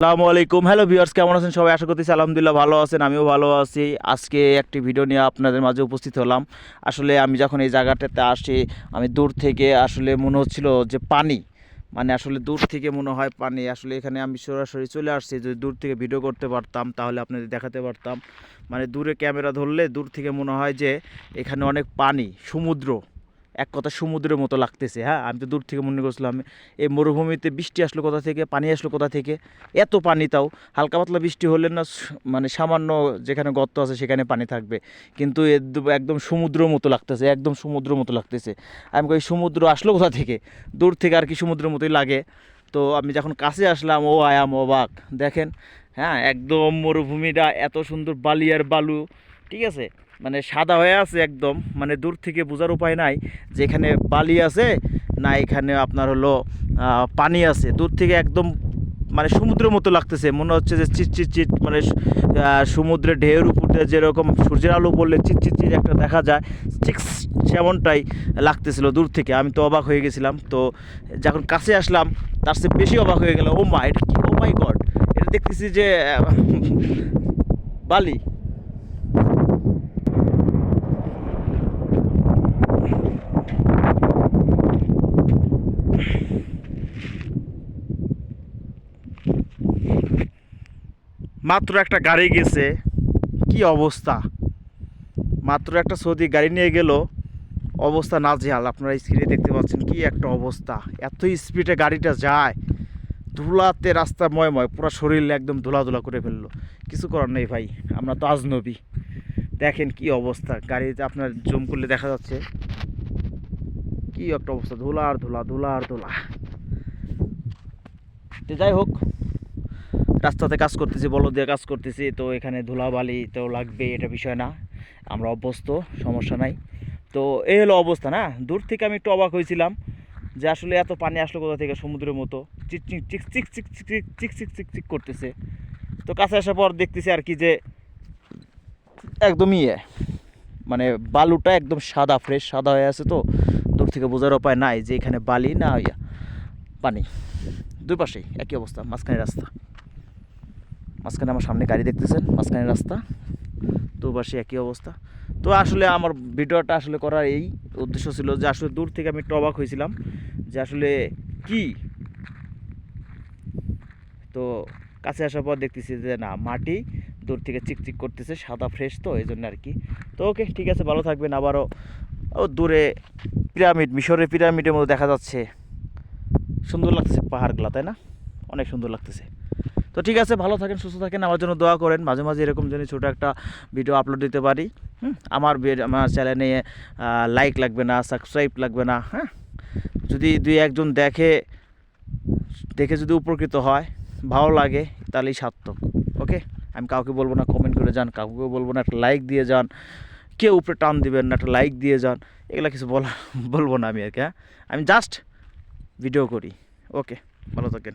আসসালামু আলাইকুম। Hello viewers কেমন আছেন সবাই? আশা করতেছি আলহামদুলিল্লাহ ভালো আছেন, আমিও ভালো আছি। আজকে একটি ভিডিও নিয়ে আপনাদের মাঝে উপস্থিত হলাম। আসলে আমি যখন এই জায়গাটাতে আসি, আমি দূর থেকে আসলে মনে হচ্ছিল যে পানি মানে আসলে দূর থেকে মনে হয় পানি। আসলে এখানে আমি সরাসরি চলে আসছি, যদি দূর থেকে ভিডিও করতে পারতাম, তাহলে আপনাদের দেখাতে পারতাম। মানে দূরে ক্যামেরা ধরলে দূর থেকে মনে হয় যে এখানে অনেক পানি, সমুদ্র। এক কথা সমুদ্রের মতো লাগতেছে হ্যাঁ? আমি তো দূর থেকে মনে করছিলাম এই মরুভূমিতে বৃষ্টি আসলো কোথা থেকে, পানি আসলো কোথা থেকে? এত পানি তাও, হালকা পাতলা বৃষ্টি হলে না মানে সামান্য যেখানে গর্ত আছে সেখানে পানি থাকবে। কিন্তু একদম- সমুদ্র মতো লাগতেছে, একদম সমুদ্র মতো লাগতেছে। আমি কই, সমুদ্র আসলো কোথা থেকে? দূর থেকে আর কি সমুদ্রের মতোই লাগে। তো আমি যখন কাছে আসলাম, ও আয়াম অবাক। দেখেন হ্যাঁ? একদম মরুভূমিটা, এত সুন্দর বালি আর বালু। ঠিক আছে? মানে সাদা হয়ে আছে একদম মানে দূর থেকে বোঝার উপায় নাই। যে এখানে বালি আছে, না এখানে আপনার হলো পানি আছে। দূর থেকে একদম মানে সমুদ্রের মতো লাগতেছে। মনে হচ্ছে যে চিট চিট চিট মানে সমুদ্রের ঢেউয়ের উপর যেরকম সূর্যের আলো পড়লে চিট চিট চিট একটা দেখা যায়, ঠিক সেমনটাই লাগতেছিল দূর থেকে। আমি তো অবাক হয়ে গেছিলাম। তো যখন কাছে আসলাম, তার চেয়ে বেশি অবাক হয়ে গেল ও মা এটা কি? Oh my god! এটা দেখতেছি যে বালি। মাত্র একটা গাড়ি গেছে। কি অবস্থা? মাত্র একটা সৌদি গাড়ি নিয়ে গেল। অবস্থা নাজেহাল, আপনারা স্ক্রিনে দেখতে পাচ্ছেন কি একটা অবস্থা। এত স্পিডে গাড়িটা যায়, ধুলাতে রাস্তা ময় ময় পুরো শরীর একদম ধুলা ধুলা করে ফেলল। কিছু করার নেই ভাই, আমরা তো আজনবী। দেখেন কি অবস্থা, গাড়িতে আপনার জুম করলে দেখা যাচ্ছে। কি একটা অবস্থা, ধুলা আর ধুলা ধুলা আর ধুলা। যাই হোক রাস্তাতে কাজ করতেছি বলদ দিয়ে কাজ করতেছি তো এখানে ধুলাবালি তো লাগবে এটা বিষয় না আমরা অভ্যস্ত সমস্যা নাই তো এই হলো অবস্থা না দূর থেকে আমি একটু অবাক হয়েছিলাম যে আসলে এত পানি আসলো কোথা থেকে সমুদ্রের মতো চিক চিক চিক চিক চিক চিক চিক চিক চিক চিক করতেছে তো কাছে আসার পর দেখতেছি আর কি যে একদমই ইয়ে মানে বালুটা একদম সাদা ফ্রেশ সাদা হয়ে আছে তো দূর থেকে বোঝার উপায় নাই যে এখানে বালি না ইয়া পানি দুই পাশেই একই অবস্থা মাঝখানে রাস্তা মাঝখানে আমার সামনে গাড়ি দেখতেছেন, মাঝখানে রাস্তা। তো পাশে একই অবস্থা। তো আসলে আমার ভিডিওটা আসলে করার এই উদ্দেশ্য ছিল যে আসলে দূর থেকে আমি টবাক হয়েছিলাম যে আসলে কি? তো কাছে আসার পর দেখতেছি যে না, মাটি দূর থেকে চিকচিক করতেছে, সাদা ফ্রেশ তো এই জন্য আর কি। তো ওকে, ঠিক আছে, ভালো থাকবেন, আবারও ও দূরে পিরামিড, মিশরের পিরামিডের মতো দেখা যাচ্ছে। সুন্দর লাগতেছে পাহাড়গুলা, তাই না? অনেক সুন্দর লাগতেছে। তো ঠিক আছে, ভালো থাকেন, সুস্থ থাকেন, আমার জন্য দোয়া করেন। মাঝে মাঝে এরকম যেন ছোটো একটা ভিডিও আপলোড দিতে পারি, হুম? আমার আমার চ্যানেলে লাইক লাগবে না সাবস্ক্রাইব লাগবে না হ্যাঁ? যদি দুই একজন দেখে দেখে যদি উপকৃত হয়, ভালো লাগে, তাহলেই সার্থক ওকে আমি কাউকে বলব না কমেন্ট করে যান, কাউকে বলব না একটা লাইক দিয়ে যান, কেউ উপরে টান দিবেন না, একটা লাইক দিয়ে যান, এগুলো কিছু বলা, বলব না আমি আর কি হ্যাঁ? আমি জাস্ট ভিডিও করি ওকে ভালো থাকেন।